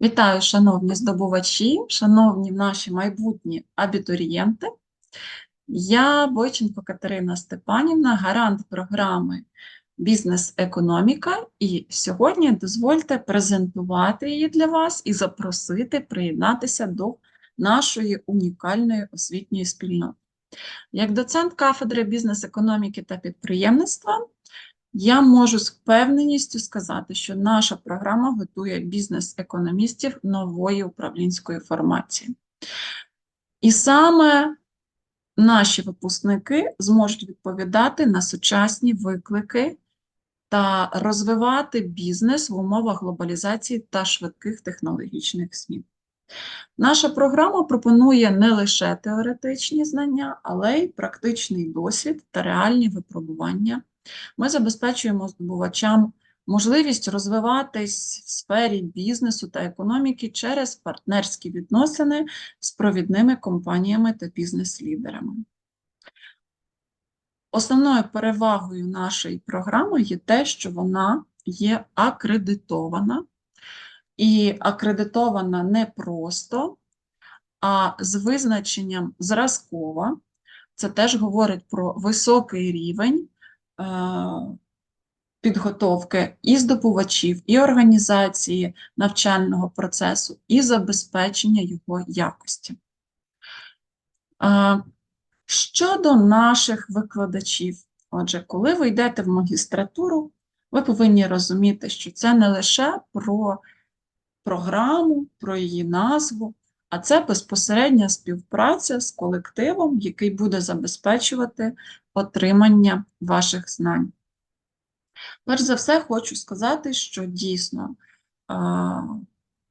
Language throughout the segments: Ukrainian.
Вітаю, шановні здобувачі, шановні наші майбутні абітурієнти. Я Бойченко Катерина Степанівна, гарант програми Бізнес-економіка, і сьогодні дозвольте презентувати її для вас і запросити приєднатися до нашої унікальної освітньої спільноти. Як доцент кафедри бізнес-економіки та підприємництва, я можу з впевненістю сказати, що наша програма готує бізнес-економістів нової управлінської формації. І саме наші випускники зможуть відповідати на сучасні виклики та розвивати бізнес в умовах глобалізації та швидких технологічних змін. Наша програма пропонує не лише теоретичні знання, але й практичний досвід та реальні випробування. Ми забезпечуємо здобувачам можливість розвиватись в сфері бізнесу та економіки через партнерські відносини з провідними компаніями та бізнес-лідерами. Основною перевагою нашої програми є те, що вона є акредитована, і акредитована не просто, а з визначенням зразкова. Це теж говорить про високий рівень підготовки і здобувачів, і організації навчального процесу, і забезпечення його якості. Е, щодо наших викладачів, отже, коли ви йдете в магістратуру, ви повинні розуміти, що це не лише про програму, про її назву, а це безпосередня співпраця з колективом, який буде забезпечувати отримання ваших знань. Перш за все, хочу сказати, що дійсно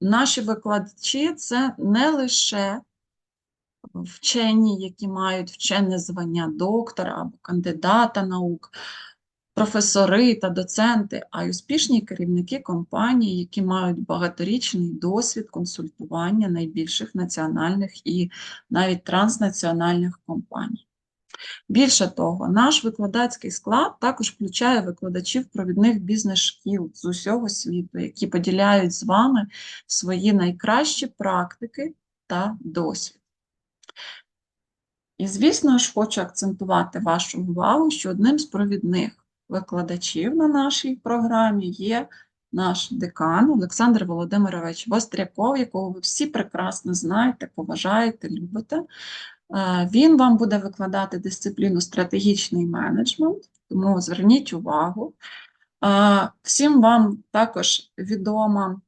наші викладачі це не лише вчені, які мають вчене звання доктора або кандидата наук, професори та доценти, а й успішні керівники компаній, які мають багаторічний досвід консультування найбільших національних і навіть транснаціональних компаній. Більше того, наш викладацький склад також включає викладачів провідних бізнес-шкіл з усього світу, які поділяють з вами свої найкращі практики та досвід. І, звісно ж, хочу акцентувати вашу увагу, що одним з провідних викладачів на нашій програмі є наш декан Олександр Володимирович Востряков, якого ви всі прекрасно знаєте, поважаєте, любите. Е, він вам буде викладати дисципліну стратегічний менеджмент, тому зверніть увагу. Е, всім вам також відома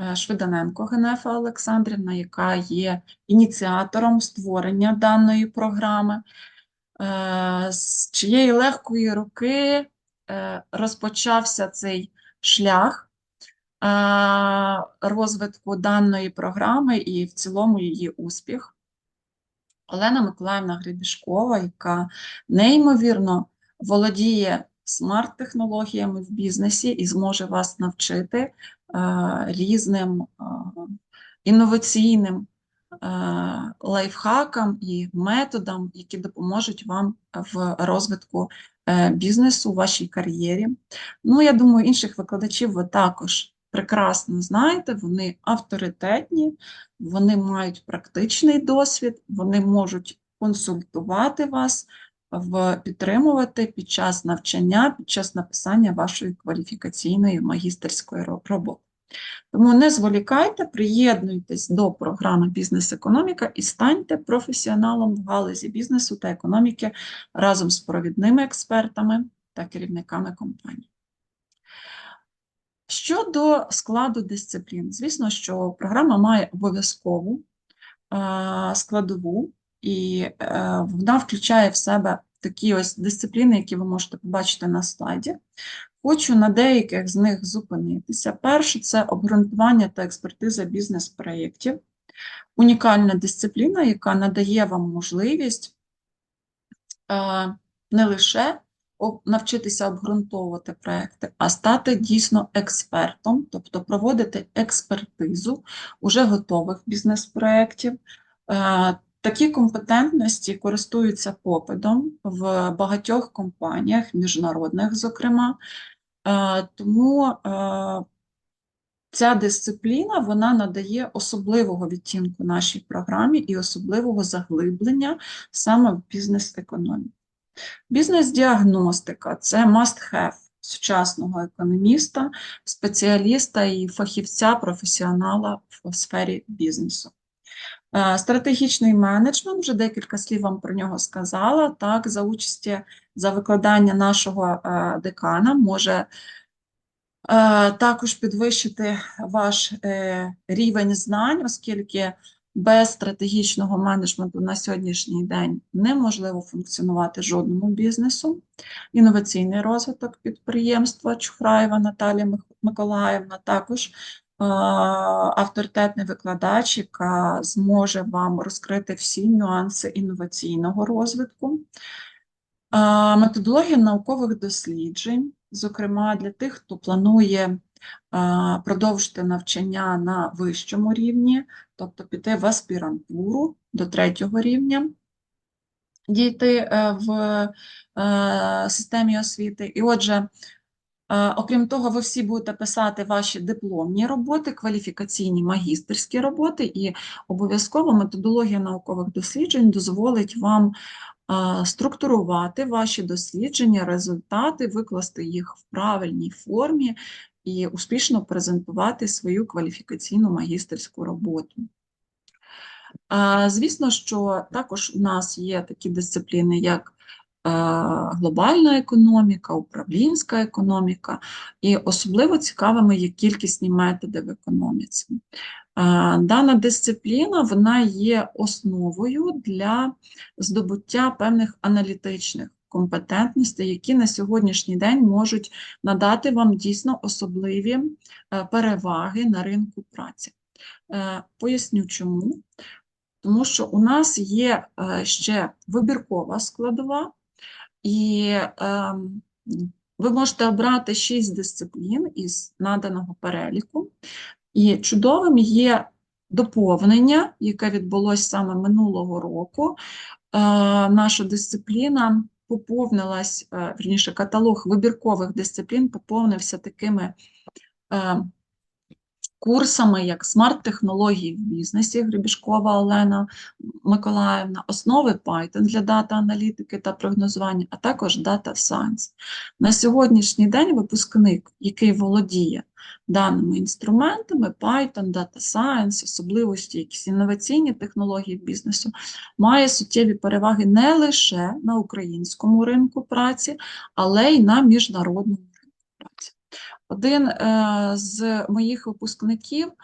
е, Швиданенко Генефа Олександрівна, яка є ініціатором створення даної програми. Е, з чиєї легкої руки е, розпочався цей шлях е, розвитку даної програми і в цілому її успіх. Олена Миколаївна Гребішкова, яка неймовірно володіє смарт-технологіями в бізнесі і зможе вас навчити різним інноваційним лайфхакам і методам, які допоможуть вам в розвитку е, бізнесу у вашій кар'єрі. Ну, я думаю, інших викладачів ви також прекрасно знаєте, вони авторитетні, вони мають практичний досвід, вони можуть консультувати вас, в підтримувати під час навчання, під час написання вашої кваліфікаційної магістерської роботи. Тому не зволікайте, приєднуйтесь до програми Бізнес-економіка і станьте професіоналом в галузі бізнесу та економіки разом з провідними експертами та керівниками компаній. Щодо складу дисциплін, звісно, що програма має обов'язкову складову, і е, вона включає в себе такі ось дисципліни, які ви можете побачити на слайді. Хочу на деяких з них зупинитися. Перше це обґрунтування та експертиза бізнес-проєктів, унікальна дисципліна, яка надає вам можливість е, не лише навчитися обґрунтовувати проекти, а стати дійсно експертом, тобто проводити експертизу уже готових бізнес-проєктів. Е, Такі компетентності користуються попитом в багатьох компаніях, міжнародних, зокрема, тому е, ця дисципліна вона надає особливого відтінку нашій програмі і особливого заглиблення саме в бізнес-економіку. Бізнес-діагностика це must-have сучасного економіста, спеціаліста і фахівця, професіонала в сфері бізнесу. Е, Стратегічний менеджмент, вже декілька слів вам про нього сказала. Так, за участі за викладання нашого е, декана може е, також підвищити ваш рівень знань, оскільки без стратегічного менеджменту на сьогоднішній день неможливо функціонувати жодному бізнесу. Інноваційний розвиток підприємства Чухраєва Наталія Миколаївна також авторитетний викладач, яка зможе вам розкрити всі нюанси інноваційного розвитку. Е, Методологія наукових досліджень, зокрема для тих, хто планує е, продовжити навчання на вищому рівні, тобто піти в аспірантуру до третього рівня, дійти е, в е, системі освіти. І отже, е, окрім того, ви всі будете писати ваші дипломні роботи, кваліфікаційні магістерські роботи, і обов'язково методологія наукових досліджень дозволить вам е, структурувати ваші дослідження, результати, викласти їх в правильній формі і успішно презентувати свою кваліфікаційну магістерську роботу. Звісно, що також у нас є такі дисципліни, як е, глобальна економіка, управлінська економіка, і особливо цікавими є кількісні методи в економіці. Е, Дана дисципліна вона є основою для здобуття певних аналітичних компетентностей, які на сьогоднішній день можуть надати вам дійсно особливі е, переваги на ринку праці. Е, Поясню чому. Тому що у нас є е, ще вибіркова складова, і ем, ви можете обрати 6 дисциплін із наданого переліку. І чудовим є доповнення, яке відбулося саме минулого року. Е, Наша дисципліна поповнилась, е, вірніше, каталог вибіркових дисциплін поповнився такими е, курсами, як смарт-технології в бізнесі Гребішкова Олена Миколаївна, основи Python для дата-аналітики та прогнозування, а також Data Science. На сьогоднішній день випускник, який володіє даними інструментами, Python, Data Science, особливості, якісь інноваційні технології бізнесу, має суттєві переваги не лише на українському ринку праці, але й на міжнародному. Один е, з моїх випускників, е,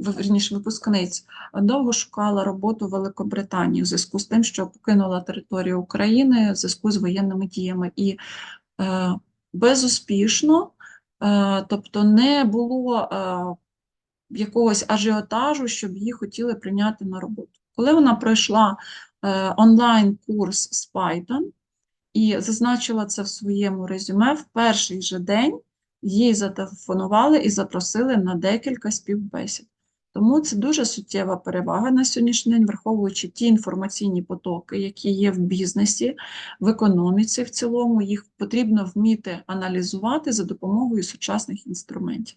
вірніше, випускниць, довго шукала роботу в Великобританії у зв'язку з тим, що покинула територію України в зв'язку з воєнними діями. І е, безуспішно, тобто не було якогось ажіотажу, щоб її хотіли прийняти на роботу. Коли вона пройшла онлайн-курс з Python, і зазначила це в своєму резюме, в перший же день їй зателефонували і запросили на декілька співбесід. Тому це дуже суттєва перевага на сьогоднішній день, враховуючи ті інформаційні потоки, які є в бізнесі, в економіці в цілому, їх потрібно вміти аналізувати за допомогою сучасних інструментів.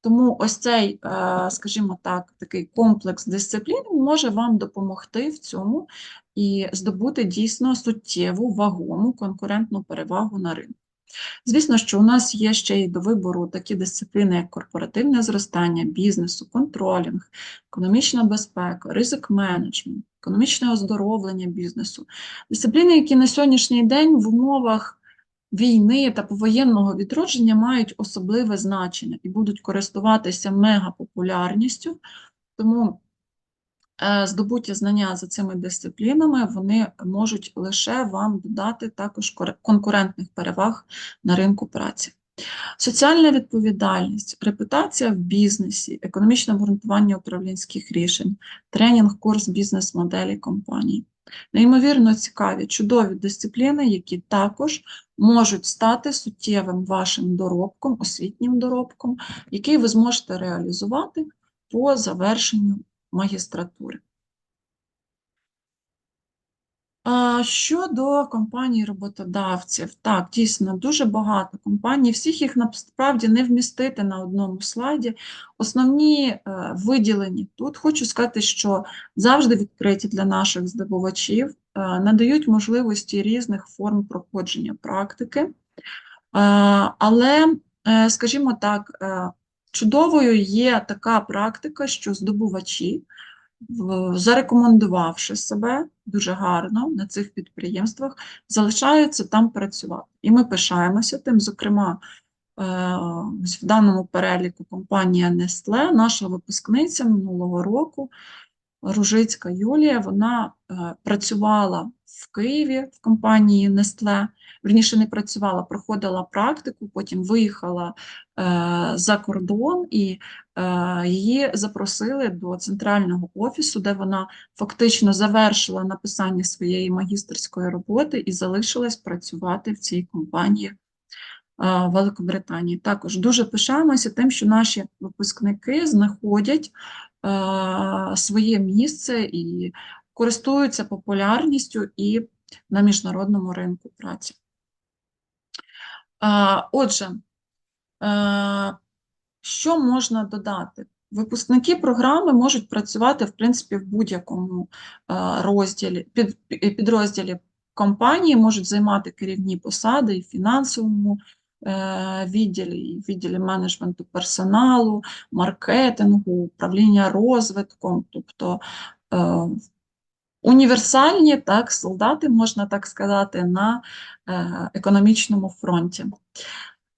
Тому ось цей, е, скажімо так, такий комплекс дисциплін може вам допомогти в цьому і здобути дійсно суттєву, вагому конкурентну перевагу на ринку. Звісно, що у нас є ще й до вибору такі дисципліни, як корпоративне зростання бізнесу, контролінг, економічна безпека, ризик менеджмент, економічне оздоровлення бізнесу. Дисципліни, які на сьогоднішній день в умовах війни та повоєнного відродження мають особливе значення і будуть користуватися мегапопулярністю. Тому здобуті знання за цими дисциплінами вони можуть лише вам додати також конкурентних переваг на ринку праці. Соціальна відповідальність, репутація в бізнесі, економічне обґрунтування управлінських рішень, тренінг, курс бізнес-моделі компаній. Неймовірно цікаві, чудові дисципліни, які також можуть стати суттєвим вашим доробком, освітнім доробком, який ви зможете реалізувати по завершенню магістратури. Щодо компаній роботодавців, так, дійсно, дуже багато компаній. Всіх їх насправді не вмістити на одному слайді. Основні е, виділені тут хочу сказати, що завжди відкриті для наших здобувачів, е, надають можливості різних форм проходження практики. Е, але, е, скажімо так, е, чудовою є така практика, що здобувачі зарекомендувавши себе дуже гарно на цих підприємствах, залишаються там працювати. І ми пишаємося тим, зокрема, е, в даному переліку компанія Nestle, наша випускниця минулого року, Ружицька Юлія, вона е, працювала в Києві в компанії Nestle, верніше не працювала, проходила практику, потім виїхала е, за кордон і е, її запросили до центрального офісу, де вона фактично завершила написання своєї магістерської роботи і залишилась працювати в цій компанії Великобританії. Також дуже пишаємося тим, що наші випускники знаходять своє місце і користуються популярністю і на міжнародному ринку праці. Е, Отже, е, що можна додати? Випускники програми можуть працювати, в принципі, в будь-якому е, розділі, під, підрозділі компанії, можуть займати керівні посади і в фінансовому е, відділі, відділі менеджменту персоналу, маркетингу, управління розвитком, тобто е, універсальні так, солдати, можна так сказати, на е, економічному фронті.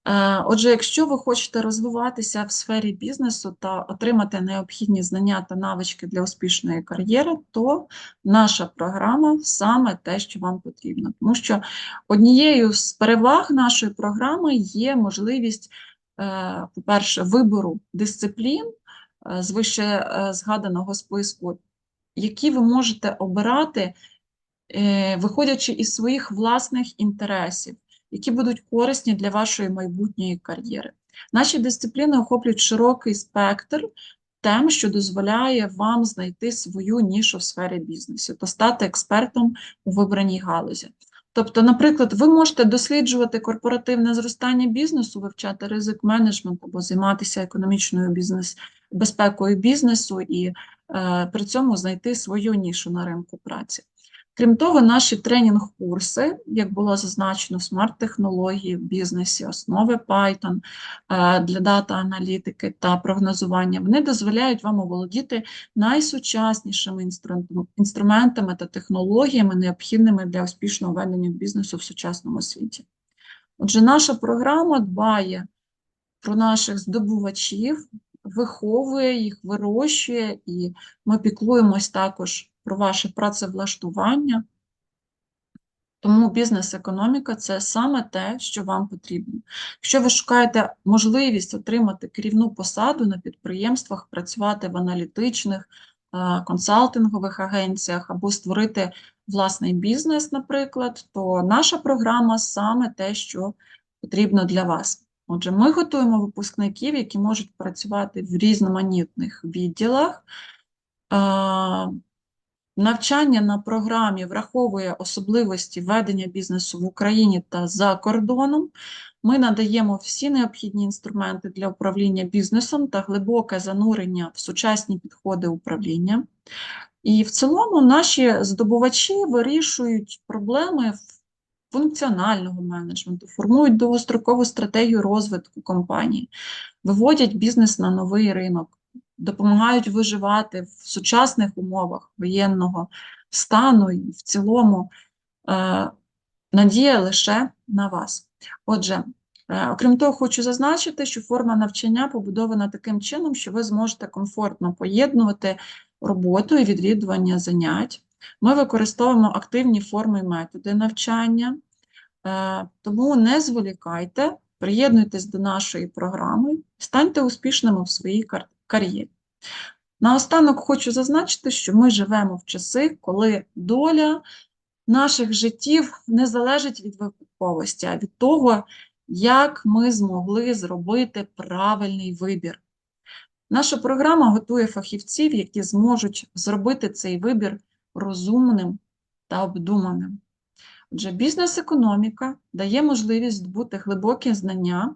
Е, Отже, якщо ви хочете розвиватися в сфері бізнесу та отримати необхідні знання та навички для успішної кар'єри, то наша програма саме те, що вам потрібно. Тому що однією з переваг нашої програми є можливість, е, по-перше, вибору дисциплін е, з вище згаданого списку, які ви можете обирати, виходячи із своїх власних інтересів які будуть корисні для вашої майбутньої кар'єри. Наші дисципліни охоплюють широкий спектр тем, що дозволяє вам знайти свою нішу в сфері бізнесу та стати експертом у вибраній галузі. Тобто, наприклад, ви можете досліджувати корпоративне зростання бізнесу, вивчати ризик менеджмент або займатися економічною бізнес, безпекою бізнесу і е, при цьому знайти свою нішу на ринку праці. Крім того, наші тренінг-курси, як було зазначено, смарт-технології в бізнесі, основи Python е, для дата-аналітики та прогнозування, вони дозволяють вам оволодіти найсучаснішими інструментами та технологіями, необхідними для успішного ведення бізнесу в сучасному світі. Отже, наша програма дбає про наших здобувачів, виховує їх, вирощує, і ми піклуємось також про ваше працевлаштування. Тому бізнес-економіка це саме те, що вам потрібно. Якщо ви шукаєте можливість отримати керівну посаду на підприємствах, працювати в аналітичних, е, консалтингових агенціях або створити власний бізнес, наприклад, то наша програма саме те, що потрібно для вас. Отже, ми готуємо випускників, які можуть працювати в різноманітних відділах. Навчання на програмі враховує особливості ведення бізнесу в Україні та за кордоном. Ми надаємо всі необхідні інструменти для управління бізнесом та глибоке занурення в сучасні підходи управління. І в цілому наші здобувачі вирішують проблеми функціонального менеджменту, формують довгострокову стратегію розвитку компанії, виводять бізнес на новий ринок допомагають виживати в сучасних умовах воєнного стану і в цілому е, надія лише на вас. Отже, е, окрім того, хочу зазначити, що форма навчання побудована таким чином, що ви зможете комфортно поєднувати роботу і відвідування занять. Ми використовуємо активні форми і методи навчання, е, тому не зволікайте, приєднуйтесь до нашої програми, станьте успішними в своїй кар'єрі кар'єрі. Наостанок хочу зазначити, що ми живемо в часи, коли доля наших життів не залежить від випадковості, а від того, як ми змогли зробити правильний вибір. Наша програма готує фахівців, які зможуть зробити цей вибір розумним та обдуманим. Отже, бізнес-економіка дає можливість здобути глибокі знання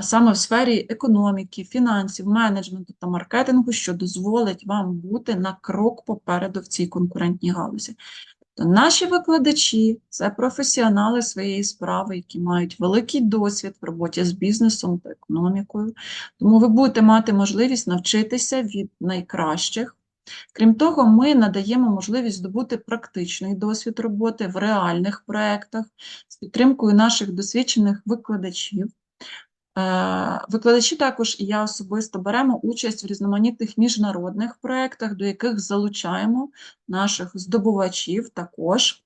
саме в сфері економіки, фінансів, менеджменту та маркетингу, що дозволить вам бути на крок попереду в цій конкурентній галузі. То наші викладачі це професіонали своєї справи, які мають великий досвід в роботі з бізнесом та економікою. Тому ви будете мати можливість навчитися від найкращих. Крім того, ми надаємо можливість здобути практичний досвід роботи в реальних проєктах з підтримкою наших досвідчених викладачів. Е, Викладачі також і я особисто беремо участь в різноманітних міжнародних проєктах, до яких залучаємо наших здобувачів також.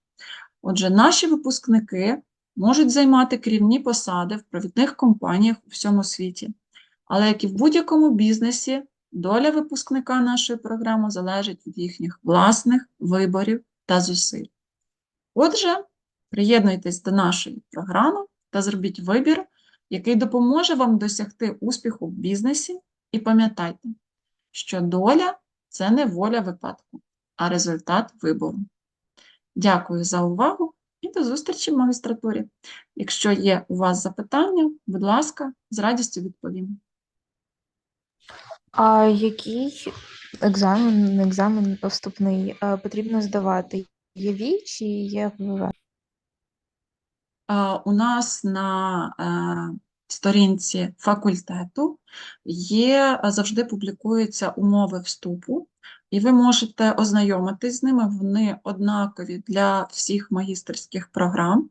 Отже, наші випускники можуть займати керівні посади в провідних компаніях у всьому світі. Але як і в будь-якому бізнесі, доля випускника нашої програми залежить від їхніх власних виборів та зусиль. Отже, приєднуйтесь до нашої програми та зробіть вибір, який допоможе вам досягти успіху в бізнесі. І пам'ятайте, що доля це не воля випадку, а результат вибору. Дякую за увагу і до зустрічі в магістратурі. Якщо є у вас запитання, будь ласка, з радістю відповім. А який екзамен, екзамен вступний е, потрібно здавати? ЄВІ чи ЄВВ? А, У нас на е, сторінці факультету є, е, завжди публікуються умови вступу, і ви можете ознайомитись з ними, вони однакові для всіх магістерських програм.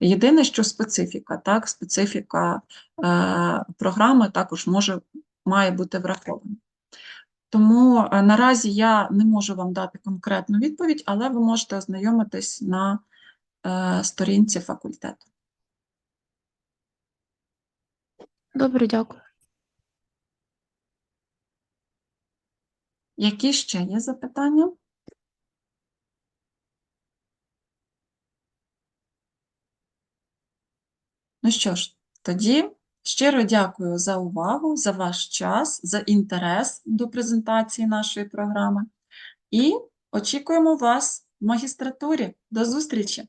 Єдине, що специфіка, так, специфіка е, програми також може, має бути врахована. Тому е, наразі я не можу вам дати конкретну відповідь, але ви можете ознайомитись на сторінці факультету. Добре, дякую. Які ще є запитання? Ну що ж, тоді щиро дякую за увагу, за ваш час, за інтерес до презентації нашої програми. І очікуємо вас в магістратурі. До зустрічі!